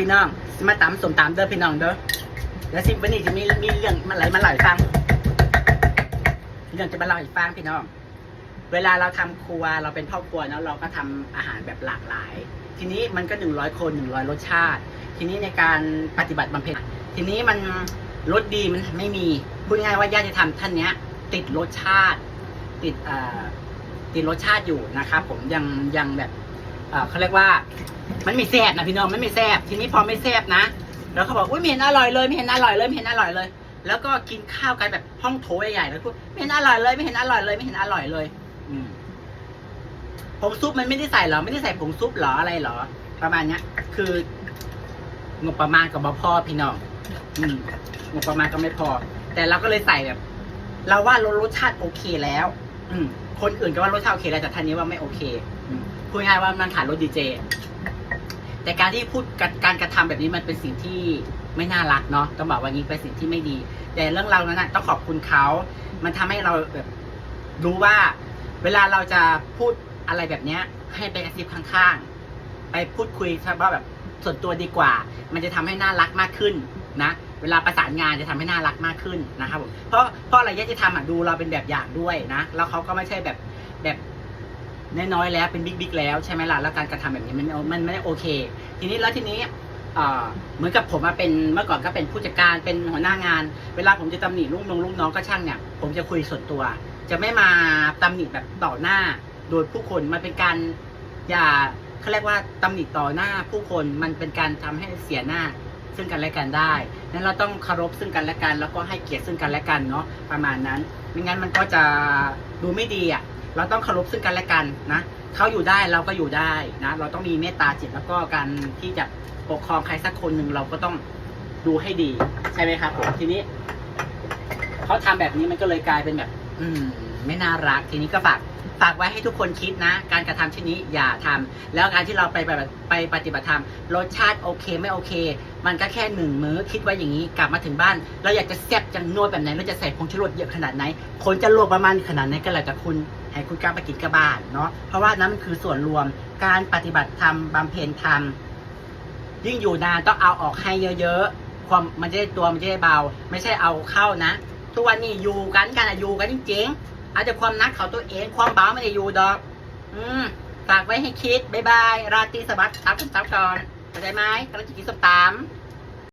พี่น้องสิมาตำสมตำเด้อพี่น้องเด้อแล้วสิวันนี้จะมีมีเรื่องมาไหลมาไหลายฟังเรื่องจะมาเล่าให้ฟังพี่น้อง เวลาเราทำครัวเราเป็นพ่อครัวเนาะเราก็ทำอาหารแบบหลากหลาย ทีนี้มันก็หนึ่งร้อยคนหนึ่งร้อยรสชาติ ทีนี้ในการปฏิบัติบำเพ็ญทีนี้มันรสดีมันไม่มีพูดง่ายว่าญาติธรรมท่านเนี้ย ติดรสชาติ ติดอ่อติดรสชาติอยู่นะครับผมยังยังแบบ อ่อเขาเรียกว่า มันไม่แซ่บนะพี่น้องมันไม่แซ่บทีนี้พอไม่แซ่บนะแล้วเขาบอกอุ้ยไม่เห็นอร่อยเลยไม่เห็นอร่อยเลยไม่เห็นอร่อยเลย แล้วก็กินข้าวกันแบบห้องโถใหญ่ๆแล้วพูดไม่เห็นอร่อยเลยไม่เห็นอร่อยเลยไม่เห็นอร่อยเลย อืมผงซุปมันไม่ได้ใส่หรอไม่ได้ใส่ผงซุปหรออะไรหรอ ประมาณเนี้ย คืองบประมาณกับบพอพี่น้องอืมงบประมาณก็ไม่พอ แต่เราก็เลยใส่แบบ เราว่ารสรสชาติโอเคแล้ว อืมคนอื่นก็ว่ารสชาติโอเคแล้วแต่ท่านนี้ว่าไม่โอเค พูดง่ายว่ามันขาดรสดีเจ แต่การที่พูดการกระทำแบบนี้มันเป็นสิ่งที่ไม่น่ารักเนาะต้องบอกว่างี้เป็นสิ่งที่ไม่ดี แต่เรื่องเรานั้นต้องขอบคุณเขา มันทำให้เราแบบรู้ว่า เวลาเราจะพูดอะไรแบบเนี้ย ให้ไปกระซิบข้างๆ ไปพูดคุยเฉพาะแบบส่วนตัวดีกว่า มันจะทำให้น่ารักมากขึ้นนะเวลาประสานงานจะทำให้น่ารักมากขึ้นนะครับผมเพราะเพราะอะไรยะจะทำอะดูเราเป็นแบบอย่างด้วยนะ แล้วเขาก็ไม่ใช่แบบแบบ น้อยๆแล้วเป็นบิ๊กๆแล้วใช่ไหมล่ะแล้วการกระทำแบบนี้มันมันไม่ได้โอเค ทีนี้แล้วทีนี้เหมือนกับผมมาเป็นเมื่อก่อนก็เป็นผู้จัดการเป็นหัวหน้างาน เวลาผมจะตำหนิลูกน้องลูกน้องก็ช่างเนี่ยผมจะคุยส่วนตัว จะไม่มาตำหนิแบบต่อหน้า โดยผู้คนมันเป็นการอย่าเขาเรียกว่าตำหนิต่อหน้าผู้คนมันเป็นการทำให้เสียหน้าซึ่งกันและกันได้นั้นเราต้องเคารพซึ่งกันและกัน แล้วก็ให้เกียรติซึ่งกันและกันเนาะประมาณนั้นไม่งั้นมันก็จะดูไม่ดีอะ เราต้องเคารพซึ่งกันและกันนะเขาอยู่ได้เราก็อยู่ได้นะเราต้องมีเมตตาจิตแล้วก็การที่จะปกครองใครสักคนหนึ่งเราก็ต้องดูให้ดีใช่ไหมครับผมทีนี้เขาทำแบบนี้มันก็เลยกลายเป็นแบบ อืม ไม่น่ารักทีนี้ก็ฝากฝากไว้ให้ทุกคนคิดนะ การกระทำเช่นนี้อย่าทำแล้วการที่เราไปไปไปปฏิบัติธรรมรสชาติโอเคไม่โอเค มันก็แค่หนึ่งมื้อคิดไว้อย่างนี้กลับมาถึงบ้าน เราอยากจะแซ่บจังนวดแบบไหนเราจะใส่ผงชูรสเยอะขนาดไหนคนจะลวกประมาณขนาดไหนก็แล้วแต่คุณ ให้คุณกล้าไปกินกับบ้านเนาะเพราะว่านั้นมันคือส่วนรวมการปฏิบัติธรรมบำเพ็ญธรรมยิ่งอยู่นานต้องเอาออกให้เยอะๆความมันจะได้ตัวมันจะได้เบา ไม่ใช่เอาเข้านะทุกวันนี้อยู่กันกันอยู่กันจริงๆอาจจะความนักเขาตัวเองความเบาไม่ได้อยู่ดอก อืมฝากไว้ให้คิดบ๊ายบาย ราตรีสวัสดิ์ทับคุณทับก่อนเข้าใจไหมกำลังจะกินส้มตำ